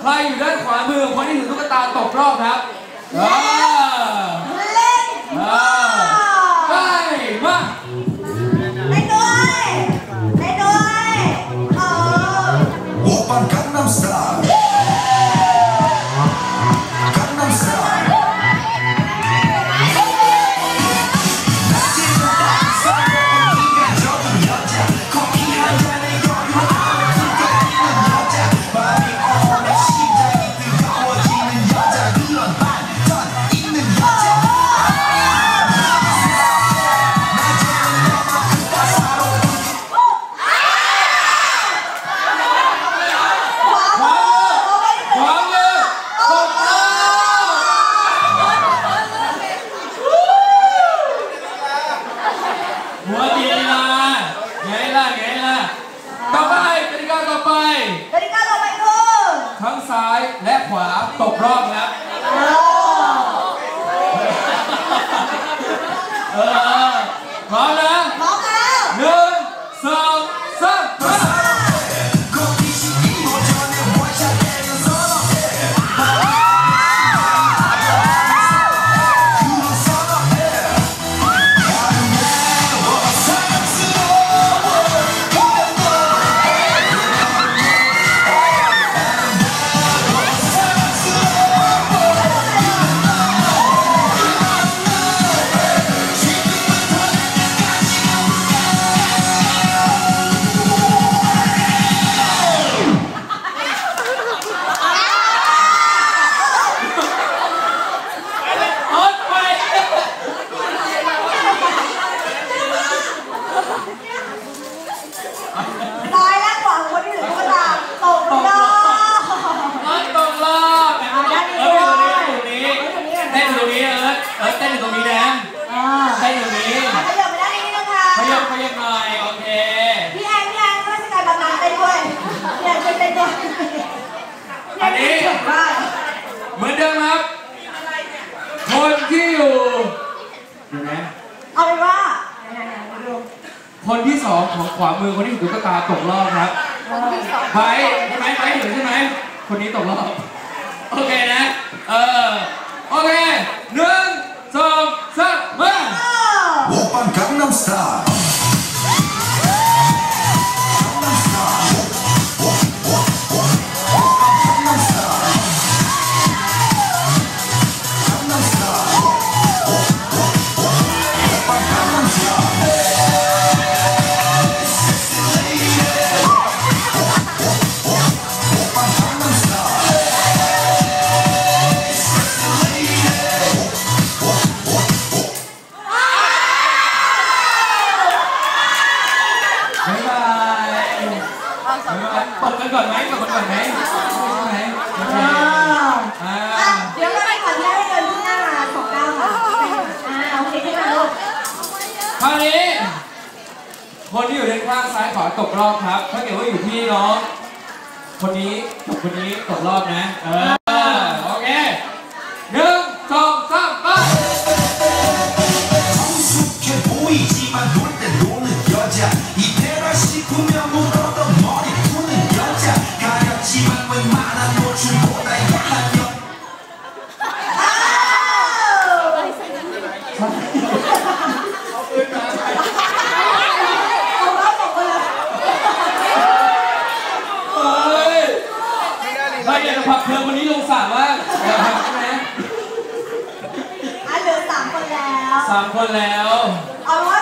ใครอยู่ด้านขวามือคนที่ถือตุ๊กตาตกรอบครับเล่นเล่ไปมาไปด้วยไปด้วยโอ้ปันกันน้ำสลา หัวตีลีลาไงล่ะไงล่ะต่อไปกติกาต่อไปกติกาต่อไปคือทั้งซ้ายและขวาตกรอบครับเออเออพร้อมนะพร้อม เอิร์ธเต้นอยู่ตรงนี้นะอ่าเต้นอยู่ตรงนี้ขยับไปด้านนี้นะคะขยับขยับหน่อยโอเค พี่แอนพี่แอนข้าราชการบำนาญเต้นด้วยพี่แอนช่วยเต้นด้วยพี่แอนเก่งมากเหมือนเดิมครับ คนที่อยู่เห็นไหมเอาเป็นว่าไหนๆๆดูคนที่สองของขวามือคนที่ถือตุ๊กตาตกรอบครับเออไบร์ทใช่ไหมไบร์ทเห็นใช่ไหมคนนี้ตกรอบ โอเคนะ เออ 강남 스타일 강남 스타 ายบายตบกันก่อนไหมตบกันก่อนไหมใช่ไหมโอเคอ่าอ่าอะเดี๋ยวเราไปขออนุญาตให้เดินที่หน้าสองก้าวค่ะอ่าโอเคขึ้นมาลูกคราวนี้ คนที่อยู่ด้านข้างซ้ายขวาตกรอบครับ ถ้าเกิดว่าอยู่ที่น้องคนนี้กับคนนี้ตกรอบนะ เออโอเคหนึ่งสองสามไป สามคนแล้ว เอาว่า